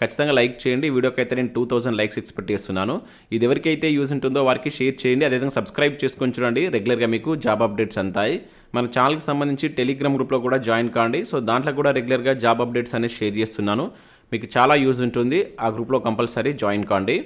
ఖచ్చితంగా లైక్ చేయండి. వీడియోకి అయితే నేను టూ థౌసండ్ లైక్స్ ఎక్స్పెక్ట్ చేస్తున్నాను. ఇది ఎవరికైతే యూజ్ ఉంటుందో వారికి షేర్ చేయండి. అదేవిధంగా సబ్స్క్రైబ్ చేసుకొని చూడండి. రెగ్యులర్గా మీకు జాబ్ అప్డేట్స్ అంతాయి. మన ఛానల్కి సంబంధించి టెలిగ్రామ్ గ్రూప్లో కూడా జాయిన్ కాండి. సో దాంట్లో కూడా రెగ్యులర్గా జాబ్ అప్డేట్స్ అనేది షేర్ చేస్తున్నాను. మీకు చాలా యూజ్ ఉంటుంది. ఆ గ్రూప్లో కంపల్సరీ జాయిన్ కాండి.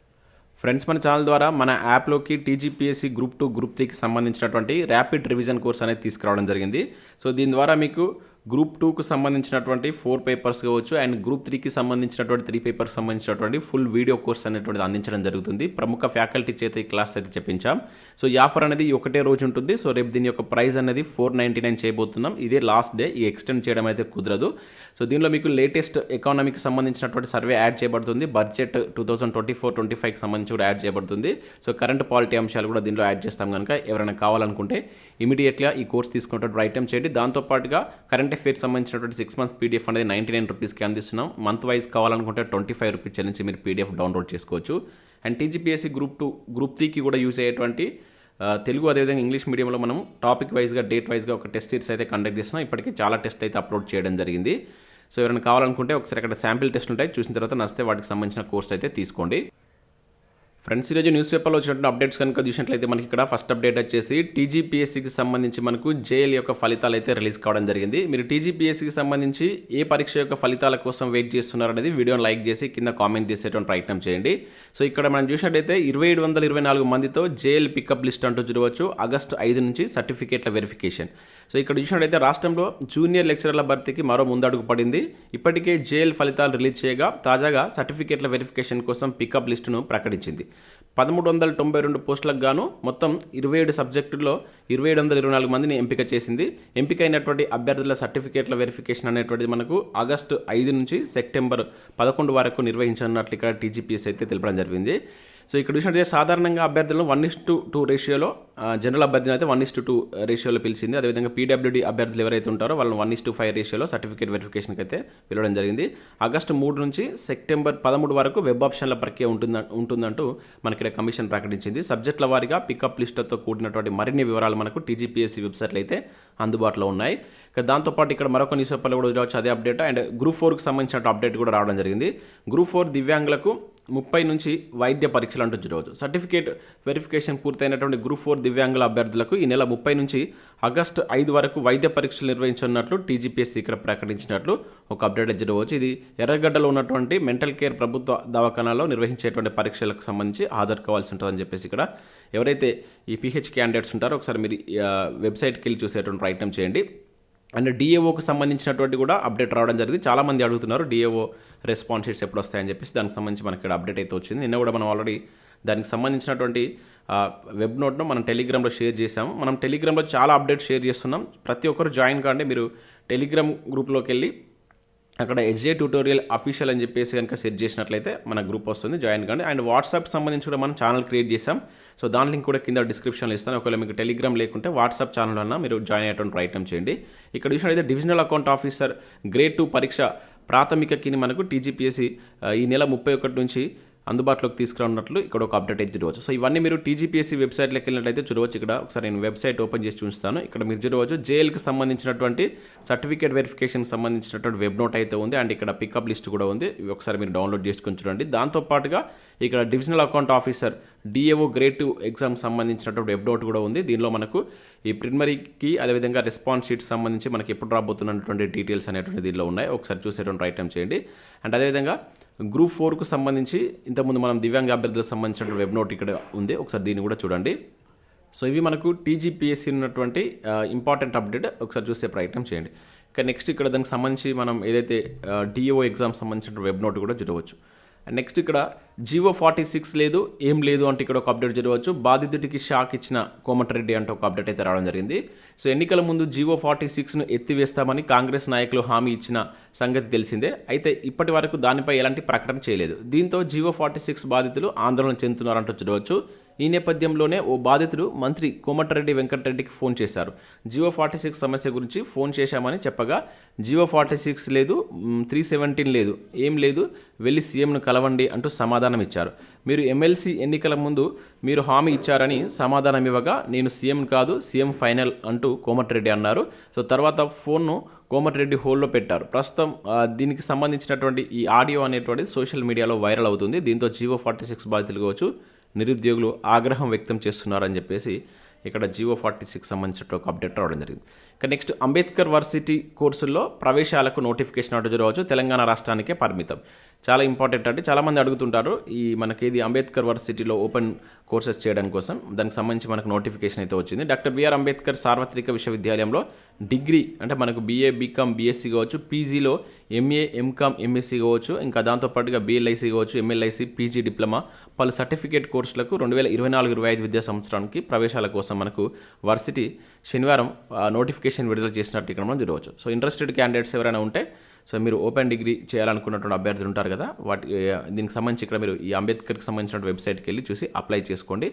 ఫ్రెండ్స్ మన ఛానల్ ద్వారా మన యాప్లోకి టీజీపీఎస్సీ గ్రూప్ టూ గ్రూప్ త్రీకి సంబంధించినటువంటి ర్యాపిడ్ రివిజన్ కోర్స్ అనేది తీసుకురావడం జరిగింది. సో దీని ద్వారా మీకు గ్రూప్ టూకు సంబంధించినటువంటి ఫోర్ పేపర్స్ కావచ్చు అండ్ గ్రూప్ త్రీకి సంబంధించినటువంటి త్రీ పేపర్స్ సంబంధించినటువంటి ఫుల్ వీడియో కోర్స్ అనేటువంటిది అందించడం జరుగుతుంది. ప్రముఖ ఫ్యాకల్టీ చేత ఈ క్లాస్ అయితే చెప్పించాం. సో ఈ ఆఫర్ అనేది ఒకటే రోజు ఉంటుంది. సో రేపు దీని యొక్క ప్రైస్ అనేది ఫోర్ నైంటీ నైన్ చేయబోతున్నాం. ఇదే లాస్ట్ డే. ఈ ఎక్స్టెండ్ చేయడం అయితే కుదరదు. సో దీనిలో మీకు లేటెస్ట్ ఎకానమీకి సంబంధించినటువంటి సర్వే యాడ్ చేయబడుతుంది. Budget two thousand twenty four twenty ఫైవ్కి సంబంధించి కూడా యాడ్ చేయబడుతుంది. సో కరెంట్ పాలిటీ అంశాలు కూడా దీనిలో యాడ్ చేస్తాం కనుక ఎవరైనా కావాలనుకుంటే ఇమీడియట్గా ఈ కోర్స్ తీసుకున్నటువంటి ఐటమ్ చేయండి. దాంతోపాటుగా కరెంట్ అఫేర్స్ సంబంధించినటువంటి సిక్స్ మంత్స్ పీడిఎఫ్ అనేది నైంటీ నైన్ రూపీస్కి అందిస్తున్నాం. మంత్ వైజ్ కావాలనుకుంటే ట్వంటీ ఫైవ్ రూపీస్ చెల్లించి మీరు పీడిఎఫ్ డౌన్లోడ్ చేసుకోవచ్చు. And TGPSC group two group త్రీకి కూడా యూజ్ అయ్యేటువంటి తెలుగు అదేవిధంగా ఇంగ్లీష్ మీడియంలో మనం టాపిక్ వైజ్గా డేట్ వైజ్గా ఒక టెస్ట్ సిరీస్ అయితే కండక్ట్ చేస్తున్నాం. ఇప్పటికీ చాలా టెస్ట్ అయితే అప్లోడ్ చేయడం జరిగింది. సో ఎవరైనా కావాలనుకుంటే ఒకసారి అక్కడ శాంపిల్ టెస్ట్ ఉంటాయి. చూసిన తర్వాత నచ్చితే వాటికి సంబంధించిన కోర్స్ అయితే తీసుకోండి. ఫ్రెండ్స్ ఈరోజు న్యూస్ పేపర్లో వచ్చినటువంటి అప్డేట్స్ కనుక చూసినట్లయితే మనకి ఇక్కడ ఫస్ట్ అప్డేట్ వచ్చేసి టీజీపీఎస్సీకి సంబంధించి మనకు జేఎల్ యొక్క ఫలితాలు అయితే రిలీజ్ కావడం జరిగింది. మీరు టీజీపీఎస్సీకి సంబంధించి ఏ పరీక్ష యొక్క ఫలితాల కోసం వెయిట్ చేస్తున్నారు అనేది వీడియోని లైక్ చేసి కింద కామెంట్ చేసేటువంటి ప్రయత్నం చేయండి. సో ఇక్కడ మనం చూసినట్టయితే ఇరవై ఏడు వందల ఇరవై నాలుగు మందితో జేఎల్ పికప్ లిస్ట్ అంటూ చూడవచ్చు. ఆగస్టు ఐదు నుంచి సర్టిఫికేట్ల వెరిఫికేషన్. సో ఇక్కడ చూసినట్టయితే రాష్ట్రంలో జూనియర్ లెక్చరర్ల భర్తీకి మరో ముందడుగు పడింది. ఇప్పటికే జేఎల్ ఫలితాలు రిలీజ్ చేయగా తాజాగా సర్టిఫికేట్ల వెరిఫికేషన్ కోసం పికప్ లిస్టును ప్రకటించింది. పదమూడు వందల తొంభై రెండు పోస్టులకు గాను మొత్తం ఇరవై ఏడు సబ్జెక్టుల్లో ఇరవై ఏడు వందల ఇరవై నాలుగు మందిని ఎంపిక చేసింది. ఎంపికైనటువంటి అభ్యర్థుల సర్టిఫికేట్ల వెరిఫికేషన్ అనేటువంటిది మనకు ఆగస్టు ఐదు నుంచి సెప్టెంబర్ పదకొండు వరకు నిర్వహించనున్నట్లు ఇక్కడ టీజీపీఎస్ అయితే తెలపడం జరిగింది. సో ఇక్కడ చూసినట్టయితే సాధారణంగా అభ్యర్థులను వన్ ఇస్ టు టూ రేషియోలో జనరల్ అభ్యర్థిని అయితే వన్ ఇస్ టు టూ రేషియోలో పిలిచింది. అదేవిధంగా పీడబ్ల్యూడీ అభ్యర్థులు ఎవరైతే ఉంటారో వాళ్ళని వన్ ఇస్ టు ఫైవ్ రేషియోలో సర్టిఫికేట్ వెరిఫికేషన్కి అయితే పిలవడం జరిగింది. ఆగస్టు మూడు నుంచి సెప్టెంబర్ పదమూడు వరకు వెబ్ ఆప్షన్ల ప్రక్రియ ఉంటుంద ఉంటుందంటూ మనకి ఇక్కడ కమిషన్ ప్రకటించింది. సబ్జెక్టుల వారీగా పికప్ లిస్టులతో కూడినటువంటి మరిన్ని వివరాలు మనకు టీజీపీఎస్సీ వెబ్సైట్లో అయితే అందుబాటులో ఉన్నాయి. ఇక దాంతోపాటు ఇక్కడ మరొక న్యూస్ పేపర్లో కూడా చూడవచ్చు. అదే అప్డేట్ అండ్ గ్రూప్ ఫోర్కి సంబంధించిన అప్డేట్ కూడా రావడం జరిగింది. గ్రూప్ ఫోర్ దివ్యాంగులకు ముప్పై నుంచి వైద్య పరీక్షలు అంటూ చూడవచ్చు సర్టిఫికేట్ వెరిఫికేషన్ పూర్తయినటువంటి గ్రూప్ ఫోర్ దివ్యాంగుల అభ్యర్థులకు ఈ నెల ముప్పై నుంచి ఆగస్టు ఐదు వరకు వైద్య పరీక్షలు నిర్వహించనున్నట్లు టీజీపీఎస్సీ ఇక్కడ ప్రకటించినట్లు ఒక అప్డేట్ జరగవచ్చు ఇది ఎర్రగడ్డలో ఉన్నటువంటి మెంటల్ కేర్ ప్రభుత్వ దవాఖానాలో నిర్వహించేటువంటి పరీక్షలకు సంబంధించి హాజరు కావాల్సి ఉంటుందని చెప్పేసి ఇక్కడ ఎవరైతే ఈ పీహెచ్ క్యాండిడేట్స్ ఉంటారో ఒకసారి మీరు వెబ్సైట్కి వెళ్ళి చూసేటువంటి ప్రయత్నం చేయండి. అండ్ డిఏఓకి సంబంధించినటువంటి కూడా అప్డేట్ రావడం జరిగింది. చాలామంది అడుగుతున్నారు డిఏఓ రెస్పాన్స్ షీట్స్ ఎప్పుడు వస్తాయని చెప్పేసి. దానికి సంబంధించి మనకి ఇక్కడ అప్డేట్ అయితే వచ్చింది. నిన్న కూడా మనం ఆల్రెడీ దానికి సంబంధించినటువంటి వెబ్ నోట్ను మనం టెలిగ్రామ్లో షేర్ చేసాము మనం టెలిగ్రామ్లో చాలా అప్డేట్ షేర్ చేస్తున్నాం. ప్రతి ఒక్కరు జాయిన్ కాండి. మీరు టెలిగ్రామ్ గ్రూప్లోకి వెళ్ళి అక్కడ ఎస్జే ట్యూటోరియల్ అఫీషియల్ అని చెప్పేసి కనుక సెట్ చేసినట్లయితే మన గ్రూప్ వస్తుంది జాయిన్ కండి. అండ్ వాట్సాప్ సంబంధించి కూడా మనం ఛానల్ క్రియేట్ చేసాం సో దాని లింక్ కూడా కింద డిస్క్రిప్షన్లో ఇస్తాను. ఒకవేళ మీకు టెలిగ్రామ్ లేకుంటే వాట్సాప్ ఛానల్ అన్న మీరు జాయిన్ అయ్యేటువంటి ప్రయత్నం చేయండి. ఇక్కడ చూసినట్లయితే divisional account officer grade two పరీక్ష ప్రాథమిక కిని మనకు టీజీపీఎస్సీ ఈ నెల ముప్పై ఒకటి నుంచి అందుబాటులోకి తీసుకురానున్నట్లు ఇక్కడ ఒక అప్డేట్ అయితే చూడవచ్చు. సో ఇవన్నీ మీరు టీజీపీఎస్సీ వెబ్సైట్లోకి వెళ్ళినట్లయితే చూడవచ్చు. ఇక్కడ ఒకసారి నేను వెబ్సైట్ ఓపెన్ చేసి చూస్తాను ఇక్కడ మీరు చూడవచ్చు జేఎల్కి సంబంధించినటువంటి సర్టిఫికేట్ వెరిఫికేషన్ సంబంధించినటువంటి వెబ్ నోట్ అయితే ఉంది. అండ్ ఇక్కడ పికప్ లిస్ట్ కూడా ఉంది. ఇవి ఒకసారి మీరు డౌన్లోడ్ చేసుకొని చూడండి. దాంతోపాటుగా ఇక్కడ divisional account officer DAO grade two exam సంబంధించినటువంటి వెబ్ నోట్ కూడా ఉంది. దీనిలో మనకు ఈ ప్రిమరీకి అదేవిధంగా రెస్పాన్స్ షీట్స్ సంబంధించి మనకి ఎప్పుడు రాబోతున్నటువంటి డీటెయిల్స్ అనేటువంటి దీనిలో ఉన్నాయి. ఒకసారి చూసేటువంటి ప్రయత్నం చేయండి. అండ్ అదేవిధంగా గ్రూప్ ఫోర్కు సంబంధించి ఇంతకుముందు మనం దివ్యాంగ అభ్యర్థులకు సంబంధించిన వెబ్ నోట్ ఇక్కడ ఉంది. ఒకసారి దీన్ని కూడా చూడండి. సో ఇవి మనకు టీజీపీఎస్సీ ఉన్నటువంటి ఇంపార్టెంట్ అప్డేట్. ఒకసారి చూసే ప్రయత్నం చేయండి. ఇక నెక్స్ట్ ఇక్కడ దానికి సంబంధించి మనం ఏదైతే డిఓ ఎగ్జామ్ సంబంధించిన వెబ్ నోట్ కూడా చూడవచ్చు. అండ్ నెక్స్ట్ ఇక్కడ జివో ఫార్టీ సిక్స్ లేదు ఏం లేదు అంటే ఇక్కడ ఒక అప్డేట్ జరగవచ్చు. బాధితుడికి షాక్ ఇచ్చిన కోమటిరెడ్డి అంటే ఒక అప్డేట్ అయితే రావడం జరిగింది. సో ఎన్నికల ముందు జివో ఫార్టీ సిక్స్ను ఎత్తివేస్తామని కాంగ్రెస్ నాయకులు హామీ ఇచ్చిన సంగతి తెలిసిందే. అయితే ఇప్పటి వరకు దానిపై ఎలాంటి ప్రకటన చేయలేదు. దీంతో జివో ఫార్టీ సిక్స్ బాధితులు ఆందోళన చెందుతున్నారంటూ చూడవచ్చు. ఈ నేపథ్యంలోనే ఓ బాధితుడు మంత్రి కోమటిరెడ్డి వెంకటరెడ్డికి ఫోన్ చేశారు. జియో ఫార్టీ సిక్స్ సమస్య గురించి ఫోన్ చేశామని చెప్పగా జియో ఫార్టీ సిక్స్ లేదు త్రీ సెవెంటీన్ లేదు ఏం లేదు వెళ్ళి సీఎంను కలవండి అంటూ సమాధానం ఇచ్చారు. మీరు ఎమ్మెల్సీ ఎన్నికల ముందు మీరు హామీ ఇచ్చారని సమాధానం ఇవ్వగా నేను సీఎం కాదు సీఎం ఫైనల్ అంటూ కోమటిరెడ్డి అన్నారు. సో తర్వాత ఫోన్ను కోమటిరెడ్డి హోల్లో పెట్టారు. ప్రస్తుతం దీనికి సంబంధించినటువంటి ఈ ఆడియో అనేటువంటిది సోషల్ మీడియాలో వైరల్ అవుతుంది. దీంతో జియో ఫార్టీ సిక్స్ బాధితులు కావచ్చు నిరుద్యోగులు ఆగ్రహం వ్యక్తం చేస్తున్నారని చెప్పేసి ఇక్కడ జియో ఫార్టీ సిక్స్ సంబంధించిన ఒక అప్డేట్ రావడం జరిగింది. ఇక నెక్స్ట్ అంబేద్కర్ వర్సిటీ కోర్సుల్లో ప్రవేశాలకు నోటిఫికేషన్ అటు జరగవచ్చు. తెలంగాణ రాష్ట్రానికే పరిమితం. చాలా ఇంపార్టెంట్ అంటే చాలామంది అడుగుతుంటారు ఈ మనకి ఇది అంబేద్కర్ వర్సిటీలో ఓపెన్ కోర్సెస్ చేయడం కోసం దానికి సంబంధించి మనకు నోటిఫికేషన్ అయితే వచ్చింది. డాక్టర్ బిఆర్ అంబేద్కర్ సార్వత్రిక విశ్వవిద్యాలయంలో డిగ్రీ అంటే మనకు బీఏ బీకామ్ బీఎస్సీ కావచ్చు పీజీలో ఎంఏ ఎంకామ్ ఎంఎస్సీ కావచ్చు ఇంకా దాంతోపాటుగా బిఎల్ఐసి కావచ్చు ఎంఎల్ఐసి పీజీ డిప్లొమా పలు సర్టిఫికేట్ కోర్సులకు రెండు వేల ఇరవై నాలుగు ఇరవై ఐదు విద్యా సంవత్సరానికి ప్రవేశాల కోసం మనకు వర్సిటీ శనివారం నోటిఫికేషన్ విడుదల చేసినట్టు ఇక్కడ మనం చూడవచ్చు. సో ఇంట్రెస్టెడ్ క్యాండిడేట్స్ ఎవరైనా ఉంటే సో మీరు ఓపెన్ డిగ్రీ చేయాలనుకున్నటువంటి అభ్యర్థులు ఉంటారు కదా వాటి దీనికి సంబంధించి ఇక్కడ మీరు ఈ అంబేద్కర్కి సంబంధించిన వెబ్సైట్కి వెళ్ళి చూసి అప్లై చేసుకోండి.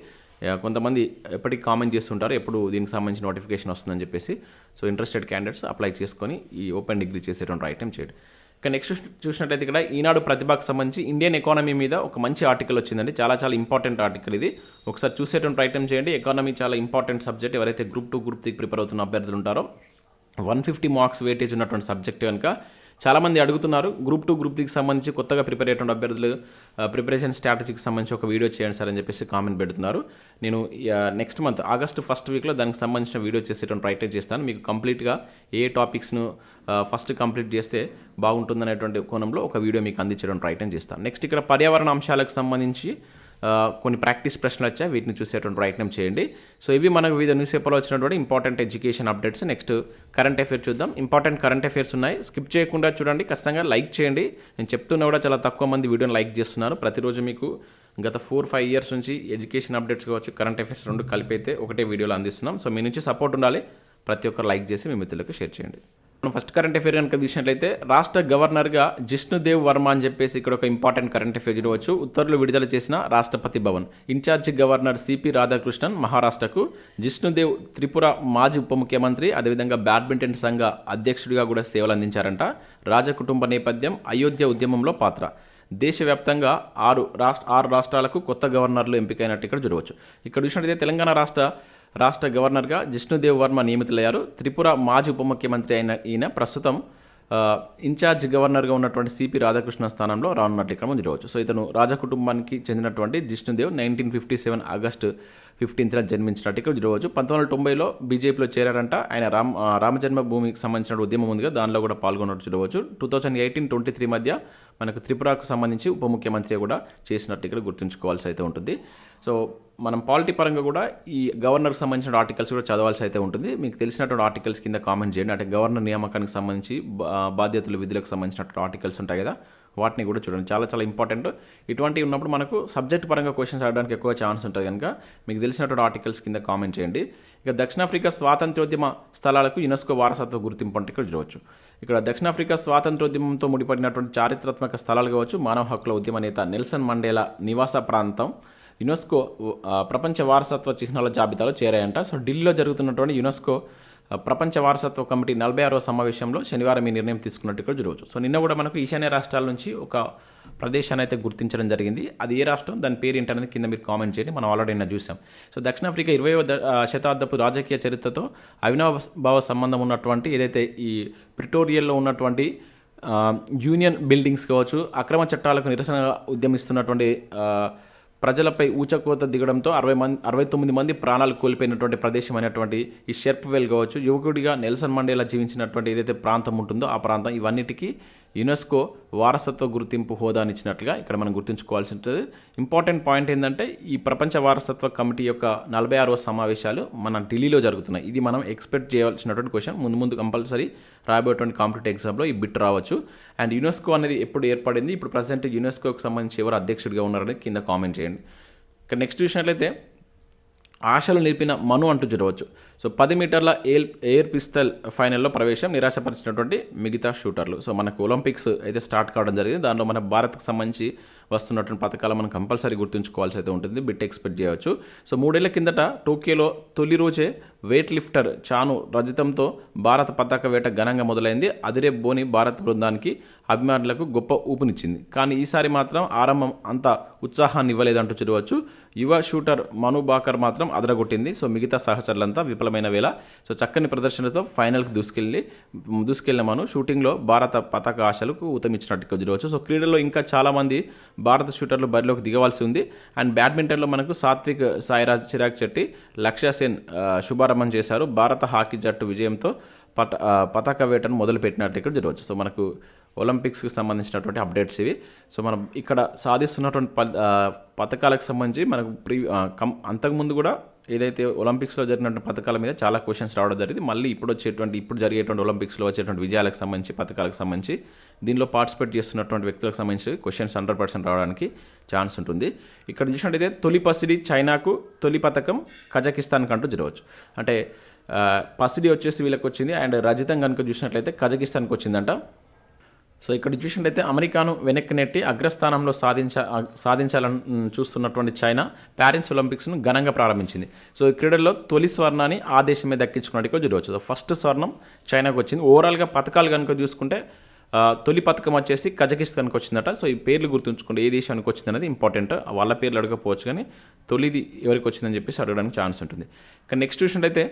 కొంతమంది ఎప్పటికీ కామెంట్ చేస్తుంటారు ఎప్పుడు దీనికి సంబంధించిన నోటిఫికేషన్ వస్తుందని చెప్పేసి. సో ఇంట్రెస్టెడ్ క్యాండిడేట్స్ అప్లై చేసుకొని ఈ ఓపెన్ డిగ్రీ చేసేటువంటి ఐటెం చేయండి. ఇక నెక్స్ట్ చూసినట్లయితే ఇక్కడ ఈనాడు ప్రతిభకు సంబంధించి ఇండియన్ ఎకానమీ మీద ఒక మంచి ఆర్టికల్ వచ్చిందండి. చాలా చాలా ఇంపార్టెంట్ ఆర్టికల్ ఇది. ఒకసారి చూసేటువంటి ప్రయత్నం చేయండి. ఎకానమీ చాలా ఇంపార్టెంట్ సబ్జెక్ట్ ఎవరైతే group two group three prepare అవుతున్న అభ్యర్థులు ఉంటారో వన్ ఫిఫ్టీ మార్క్స్ వెయిటేజ్ ఉన్నటువంటి సబ్జెక్ట్ కనుక చాలామంది అడుగుతున్నారు గ్రూప్ టూ గ్రూప్ త్రీకి సంబంధించి కొత్తగా ప్రిపేర్ అయ్యేటువంటి అభ్యర్థులు ప్రిపరేషన్ స్ట్రాటజీకి సంబంధించి ఒక వీడియో చేయండి సార్ అని చెప్పేసి కామెంట్ పెడుతున్నారు. నేను నెక్స్ట్ మంత్ ఆగస్ట్ ఫస్ట్ వీక్లో దానికి సంబంధించిన వీడియో చేసేటువంటి ప్రయత్నం చేస్తాను. మీకు కంప్లీట్గా ఏ టాపిక్స్ను ఫస్ట్ కంప్లీట్ చేస్తే బాగుంటుందనేటువంటి కోణంలో ఒక వీడియో మీకు అందించడం ప్రయత్నం చేస్తాను. నెక్స్ట్ ఇక్కడ పర్యావరణ అంశాలకు సంబంధించి కొన్ని ప్రాక్టీస్ ప్రశ్నలు వచ్చాయి వీటిని చూసేటువంటి ప్రయత్నం చేయండి. సో ఇవి మనకు వివిధ న్యూస్ పేపర్లో వచ్చినటువంటి important education updates. Next current affairs చూద్దాం. ఇంపార్టెంట్ కరెంట్ అఫేర్స్ ఉన్నాయి. స్కిప్ చేయకుండా చూడండి. ఖచ్చితంగా లైక్ చేయండి. నేను చెప్తున్నా కూడా చాలా తక్కువ మంది వీడియోని లైక్ చేస్తున్నారు. ప్రతిరోజు మీకు గత ఫోర్ ఫైవ్ ఇయర్స్ నుంచి ఎడ్యుకేషన్ అప్డేట్స్ కావచ్చు కరెంట్ అఫేర్స్ రెండు కలిపి అయితే ఒకటే వీడియోలో అందిస్తున్నాం. సో మీ నుంచి సపోర్ట్ ఉండాలి. ప్రతి ఒక్కరు లైక్ చేసి మీ మిత్రులకు షేర్ చేయండి. మనం ఫస్ట్ కరెంట్ అఫేర్ కనుక చూసినట్లయితే రాష్ట్ర గవర్నర్గా జిష్ణుదేవ్ వర్మ అని చెప్పేసి ఇక్కడ ఒక ఇంపార్టెంట్ కరెంట్ అఫేర్ చూడవచ్చు. ఉత్తర్వులు విడుదల చేసిన Rashtrapati Bhavan. In charge governor CP Radhakrishnan మహారాష్ట్రకు. జిష్ణుదేవ్ త్రిపుర మాజీ ఉప ముఖ్యమంత్రి అదేవిధంగా బ్యాడ్మింటన్ సంఘ అధ్యక్షుడిగా కూడా సేవలు అందించారంట. రాజకుటుంబ నేపథ్యం అయోధ్య ఉద్యమంలో పాత్ర. దేశవ్యాప్తంగా ఆరు రాష్ట్ర ఆరు రాష్ట్రాలకు కొత్త గవర్నర్లు ఎంపికైనట్టు ఇక్కడ చూడవచ్చు. ఇక్కడ చూసినట్లయితే తెలంగాణ రాష్ట్ర రాష్ట్ర గవర్నర్గా జిష్ణుదేవ్ వర్మ నియమితులయ్యారు. త్రిపుర మాజీ ఉప ముఖ్యమంత్రి అయిన ఈయన ప్రస్తుతం ఇన్ఛార్జ్ గవర్నర్గా ఉన్నటువంటి సిపి రాధాకృష్ణ స్థానంలో రానున్నట్లు ఇక్కడ మనం చూడవచ్చు. సో ఇతను రాజకుటుంబానికి చెందినటువంటి Jishnu Dev nineteen fifty seven August ఫిఫ్టీన్త్న జన్మించినట్టు ఇక్కడ చూడవచ్చు. పంతొమ్మిది వందల తొంభైలో బీజేపీలో చేరారంట. ఆయన రామ్ ఆ, రామజన్మభూమికి సంబంధించిన ఉద్యమం ఉందిగా దానిలో కూడా పాల్గొన్నట్టు చూడవచ్చు. Two thousand eighteen twenty three మధ్య మనకు త్రిపురకు సంబంధించి ఉప ముఖ్యమంత్రి కూడా చేసినట్టు ఇక్కడ గుర్తుంచుకోవాల్సి అయితే ఉంటుంది. సో మనం పాలిటీ పరంగా కూడా ఈ గవర్నర్కి సంబంధించిన ఆర్టికల్స్ కూడా చదవాల్సి అయితే ఉంటుంది. మీకు తెలిసినటువంటి ఆర్టికల్స్ కింద కామెంట్ చేయండి. అంటే గవర్నర్ నియామకానికి సంబంధించి బా- బాధ్యతలు విధులకు సంబంధించినటువంటి ఆర్టికల్స్ ఉంటాయి కదా. వాటిని కూడా చూడండి. చాలా చాలా ఇంపార్టెంట్ ఇటువంటివి ఉన్నప్పుడు మనకు సబ్జెక్ట్ పరంగా క్వశ్చన్స్ అడగడానికి ఎక్కువ ఛాన్స్ ఉంటుంది కనుక మీకు తెలిసినటువంటి ఆర్టికల్స్ కింద కామెంట్ చేయండి. ఇక దక్షిణాఫ్రికా స్వాతంత్రోద్యమ స్థలాలకు యునెస్కో వారసత్వ గుర్తింపు అంటే ఇక్కడ చూడవచ్చు ఇక్కడ దక్షిణాఫ్రికా స్వాతంత్రోద్యమంతో ముడిపడినటువంటి చారిత్రాత్మక స్థలాలు కావచ్చు మానవ హక్కుల ఉద్యమ నేత నెల్సన్ మండేలా నివాస ప్రాంతం యునెస్కో ప్రపంచ వారసత్వ చిహ్నాల జాబితాలో చేరాయంట. సో ఢిల్లీలో జరుగుతున్నటువంటి యునెస్కో ప్రపంచ వారసత్వ కమిటీ నలభై ఆరో సమావేశంలో శనివారం ఈ నిర్ణయం తీసుకున్నట్టు కూడా చూడవచ్చు సో నిన్న కూడా మనకు ఈశాన్య రాష్ట్రాల నుంచి ఒక ప్రదేశాన్ని అయితే గుర్తించడం జరిగింది. అది ఏ రాష్ట్రం? దాని పేరు ఏంటనేది కింద మీరు కామెంట్ చేయండి. మనం ఆల్రెడీ నిన్న చూసాం. సో దక్షిణాఫ్రికా ఇరవై శతాబ్దపు రాజకీయ చరిత్రతో అవినాభావ సంబంధం ఉన్నటువంటి ఏదైతే ఈ ప్రిటోరియల్లో ఉన్నటువంటి యూనియన్ బిల్డింగ్స్ కావచ్చు అక్రమ చట్టాలకు నిరసన ఉద్యమిస్తున్నటువంటి ప్రజలపై ఊచకోత దిగడంతో అరవై మంది అరవై తొమ్మిది మంది ప్రాణాలు కోల్పోయినటువంటి ప్రదేశం అయినటువంటి ఈ షెర్ప్వెల్ కావచ్చు యువకుడిగా నెల్సన్ మండేలా జీవించినటువంటి ఏదైతే ప్రాంతం ఉంటుందో ఆ ప్రాంతం ఇవన్నిటికీ యునెస్కో వారసత్వ గుర్తింపు హోదానిచ్చినట్లుగా ఇక్కడ మనం గుర్తుంచుకోవాల్సి ఉంటుంది. ఇంపార్టెంట్ పాయింట్ ఏంటంటే ఈ ప్రపంచ వారసత్వ కమిటీ యొక్క నలభై ఆరవ సమావేశాలు మన ఢిల్లీలో జరుగుతున్నాయి. ఇది మనం ఎక్స్పెక్ట్ చేయాల్సినటువంటి క్వశ్చన్. ముందు ముందు కంపల్సరీ రాబోయేటువంటి కాంపిటేటివ్ ఎగ్జామ్లో ఈ బిట్ రావచ్చు. అండ్ యునెస్కో అనేది ఎప్పుడు ఏర్పడింది? ఇప్పుడు ప్రజెంట్ యునెస్కోకి సంబంధించి ఎవరు అధ్యక్షుడిగా ఉన్నారని కింద కామెంట్ చేయండి. ఇక నెక్స్ట్ చూసినట్లయితే ఆశలు నిలిపిన మను అంటూ చూడవచ్చు సో పది మీటర్ల ఎయిర్ ఎయిర్ పిస్తల్ ఫైనల్లో ప్రవేశం నిరాశపరిచినటువంటి మిగతా షూటర్లు. సో మనకు ఒలింపిక్స్ అయితే స్టార్ట్ కావడం జరిగింది. దానిలో మన భారత్కి సంబంధించి వస్తున్నటువంటి పథకాలు మనం కంపల్సరీ గుర్తుంచుకోవాల్సి అయితే ఉంటుంది. బిట్ ఎక్స్పెక్ట్ చేయవచ్చు. సో మూడేళ్ళ కిందట టోక్యోలో తొలి రోజే వెయిట్ లిఫ్టర్ చాను రజతంతో భారత పతాక వేట ఘనంగా మొదలైంది. అదిరే బోని భారత్ బృందానికి అభిమానులకు గొప్ప ఊపునిచ్చింది. కానీ ఈసారి మాత్రం ఆరంభం అంత ఉత్సాహాన్ని ఇవ్వలేదంటూ చూడవచ్చు. యువ షూటర్ మను బాకర్ మాత్రం అదరగొట్టింది. సో మిగతా సహచరులంతా విఫలమైన వేళ. సో చక్కని ప్రదర్శనతో ఫైనల్కి దూసుకెళ్ళి దూసుకెళ్ళిన మను షూటింగ్లో భారత పతాక ఆశలకు ఊతమిచ్చినట్టుగా చూడవచ్చు. సో క్రీడల్లో ఇంకా చాలామంది భారత షూటర్లు బరిలోకి దిగవలసి ఉంది. అండ్ బ్యాడ్మింటన్లో మనకు సాత్విక్ సాయిరాజ్ చిరాగ్ శెట్టి లక్ష్య సేన్ శుభారంభం చేశారు. భారత హాకీ జట్టు విజయంతో పట పతాక వేటను మొదలుపెట్టినట్టు ఇక్కడ జరగవచ్చు. సో మనకు ఒలింపిక్స్కి సంబంధించినటువంటి అప్డేట్స్ ఇవి. సో మనం ఇక్కడ సాధిస్తున్నటువంటి ప- పథకాలకు సంబంధించి మనకు ప్రీ కం అంతకుముందు కూడా ఏదైతే ఒలింపిక్స్లో జరిగినటువంటి పథకాల మీద చాలా క్వశ్చన్స్ రావడం జరిగింది. మళ్ళీ ఇప్పుడు వచ్చేటువంటి ఇప్పుడు జరిగేటువంటి ఒలింపిక్స్లో వచ్చేటువంటి విజయాలకు సంబంధించి పథకాలకు సంబంధించి దీనిలో పార్టిసిపేట్ చేస్తున్నటువంటి వ్యక్తులకు సంబంధించి క్వశ్చన్స్ హండ్రెడ్ పర్సెంట్ రావడానికి ఛాన్స్ ఉంటుంది. ఇక్కడ చూసినట్టయితే తొలి పసిడి చైనాకు తొలి పథకం కజకిస్తాన్కి అంటూ జరగవచ్చు. అంటే పసిడి వచ్చేసి వీళ్ళకి వచ్చింది అండ్ రజితం కనుక చూసినట్లయితే కజకిస్తాన్కి వచ్చిందంట సో ఇక్కడ చూసినట్లయితే అమెరికాను వెనక్కి నెట్టి అగ్రస్థానంలో సాధించ సాధించాలని చూస్తున్నటువంటి చైనా ప్యారిస్ ఒలింపిక్స్ను ఘనంగా ప్రారంభించింది. సో ఈ క్రీడల్లో తొలి స్వర్ణాన్ని ఆ దేశమే దక్కించుకున్నట్టుగా చూడవచ్చు. సో ఫస్ట్ స్వర్ణం చైనాకు వచ్చింది. ఓవరాల్గా పథకాలు కనుక చూసుకుంటే తొలి పథకం వచ్చేసి కజకిస్తాన్కి వచ్చిందట. సో ఈ పేర్లు గుర్తుంచుకుంటే ఏ దేశానికి వచ్చింది అనేది ఇంపార్టెంట్. వాళ్ళ పేర్లు అడగకపోవచ్చు కానీ తొలిది ఎవరికి వచ్చిందని చెప్పేసి అడగడానికి ఛాన్స్ ఉంటుంది. కానీ నెక్స్ట్ చూసినట్టయితే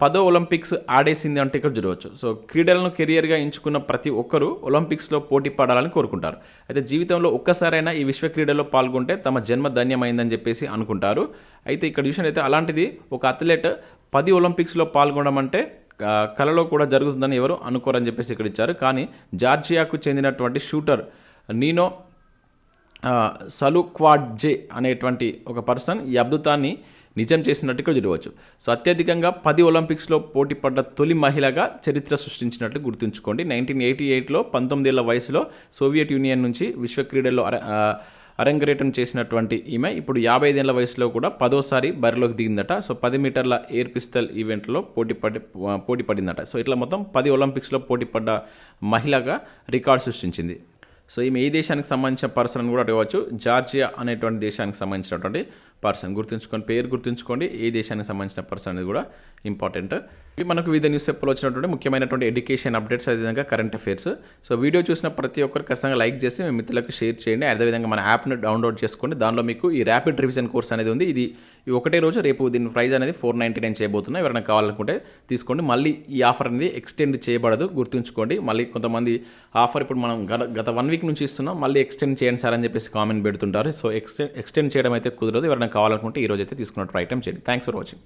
పదో ఒలింపిక్స్ ఆడేసింది అంటే ఇక్కడ చూడవచ్చు సో క్రీడలను కెరియర్గా ఎంచుకున్న ప్రతి ఒక్కరూ ఒలింపిక్స్లో పోటీ పడాలని కోరుకుంటారు. అయితే జీవితంలో ఒక్కసారైనా ఈ విశ్వ క్రీడలో పాల్గొంటే తమ జన్మ ధన్యమైందని చెప్పేసి అనుకుంటారు. అయితే ఇక్కడ చూసినట్టయితే అలాంటిది ఒక అథ్లెట్ పది ఒలింపిక్స్లో పాల్గొనడం అంటే కలలో కూడా జరుగుతుందని ఎవరు అనుకోరని చెప్పేసి ఇక్కడ ఇచ్చారు. కానీ జార్జియాకు చెందినటువంటి షూటర్ నీనో సలుక్వాడ్జే అనేటువంటి ఒక పర్సన్ ఈ అద్భుతాన్ని నిజం చేసినట్టుగా చూడవచ్చు. సో అత్యధికంగా పది ఒలింపిక్స్లో పోటీ పడ్డ తొలి మహిళగా చరిత్ర సృష్టించినట్లు గుర్తుంచుకోండి. నైన్టీన్ ఎయిటీ ఎయిట్లో పంతొమ్మిదేళ్ళ వయసులో సోవియట్ యూనియన్ నుంచి విశ్వ క్రీడల్లో అరంగరేటం చేసినటువంటి ఈమె ఇప్పుడు యాభై ఐదేళ్ళ వయసులో కూడా పదోసారి బరిలోకి దిగిందట. సో పది మీటర్ల ఎయిర్ పిస్తల్ ఈవెంట్లో పోటీ పడి పోటీ పడిందట. సో ఇట్లా మొత్తం పది ఒలింపిక్స్లో పోటీ పడ్డ మహిళగా రికార్డు సృష్టించింది. సో ఈమె ఏ దేశానికి సంబంధించిన పర్సన్ అని కూడా అడగవచ్చు. జార్జియా అనేటువంటి దేశానికి సంబంధించినటువంటి పర్సన్ గుర్తుంచుకోండి పేరు గుర్తుంచుకోండి ఏ దేశానికి సంబంధించిన పర్సన్ అనేది కూడా ఇంపార్టెంట్. మనకు వివిధ న్యూస్ పేపర్లో వచ్చినటువంటి ముఖ్యమైనటువంటి ఎడ్యుకేషన్ అప్డేట్స్ అదేవిధంగా కరెంట్ అఫైర్స్ సో వీడియో చూసిన ప్రతి ఒక్కరు ఖచ్చితంగా లైక్ చేసి మీ మిత్రులకు షేర్ చేయండి. అదేవిధంగా మన యాప్ని డౌన్లోడ్ చేసుకోండి దానిలో మీకు ఈ ర్యాపిడ్ రివిజన్ కోర్స్ అనేది ఉంది. ఇది ఈ ఒకటే రోజు రేపు దీని ప్రైస్ అనేది ఫోర్ నైంటీ నైన్ చేయబోతున్నాం ఎవరైనా కావాలనుకుంటే తీసుకోండి. మళ్ళీ ఈ ఆఫర్ అనేది ఎక్స్టెండ్ చేయబడదు. గుర్తుంచుకోండి. మళ్ళీ కొంతమంది ఆఫర్ ఇప్పుడు మనం గత గత వన్ వీక్ నుంచి ఇస్తున్నాం. మళ్ళీ ఎక్స్టెండ్ చేయండి సార్ అని చెప్పేసి కామెంట్ పెడుతుంటారు. సో ఎక్స్టెండ్ ఎక్స్టెండ్ చేయడం అయితే కుదరదు. ఎవరైనా కావాలనుకుంటే ఈ రోజు అయితే తీసుకున్నట్టు ఐటమ్ చేయండి. Thanks for watching